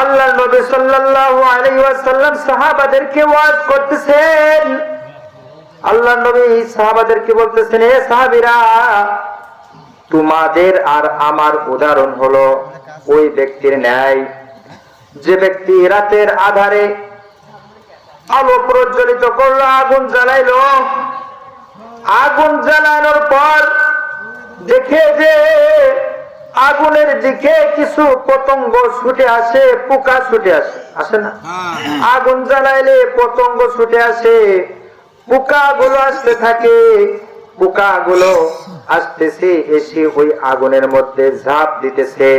আল্লাহ নবী সাল্লাল্লাহু আলাইহি ওয়াসাল্লাম সাহাবাদেরকে ওয়াজ করতেছেন। আল্লাহ নবী সাহাবাদেরকে বলতেছেন হে সাহাবীরা, তোমাদের আর আমার উদাহরণ হলো ওই ব্যক্তির ন্যায়। যে ব্যক্তি রাতের আধারে আলো প্রজ্বলিত করল, আগুন জ্বালাইলো, আগুন জ্বালানোর পর দেখে যে আগুনের দিকে কিছু পতঙ্গ ছুটে আসে পোকা ছুটে আসে। আসে না? আগুন জ্বালাইলে পতঙ্গ ছুটে আসে পোকা গুলো আসতে থাকে পোকা গুলো আসতেছে এসে ওই আগুনের মধ্যে ঝাঁপ দিতেছে।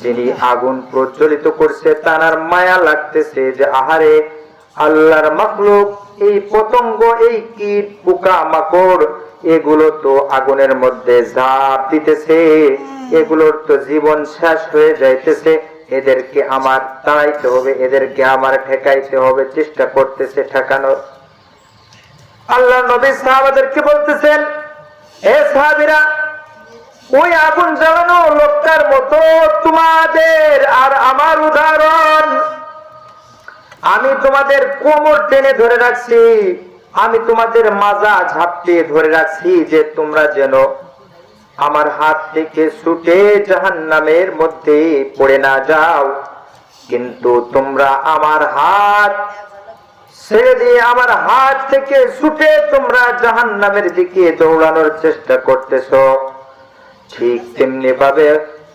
যিনি আগুন প্রজ্বলিত করছে তার মায়া লাগতেছে যে আহারে আল্লাহর মাকলুক এই পতঙ্গ এই কীট পোকা মাকড় এগুলো তো আগুনের মধ্যে ঝাঁপ দিতেছে। এগুলোর তো জীবন শেষ হয়ে যাইতেছে। এদেরকে আমার তাড়াইতে হবে, এদেরকে আমার ঠেকাইতে হবে, চেষ্টা করতেছে ঠেকানোর। আল্লাহ নবী সাহাবাদেরকে বলতেছেন হে সাহাবিরা, ওই আগুন জ্বালানো লোকটার মতো তোমাদের আর আমার উদাহরণ। আমি তোমাদের কোমর টেনে ধরে রাখছি, আমি তোমাদের মাজা ঝাপটে ধরে রাখছি যে তোমরা যেন আমার হাত থেকে ছুটে জাহান নামের মধ্যে পড়ে না যাও। কিন্তু তোমরা আমার হাত আমার হাত থেকে ছুটে তোমরা জাহান নামের দিকে দৌড়ানোর চেষ্টা করতেছো। ঠিক তেমনি ভাবে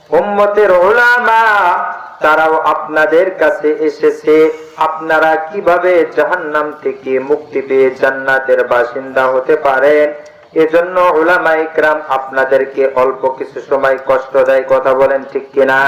উম্মতের ওলামা তারাও আপনাদের কাছে এসেছে, আপনারা কীভাবে জাহান্নাম থেকে মুক্তি পেয়ে জান্নাতের বাসিন্দা হতে পারেন? এজন্য ওলামা ইকরাম আপনাদেরকে অল্প কিছু সময় কষ্ট দেয় কথা বলেন ঠিক কিনা?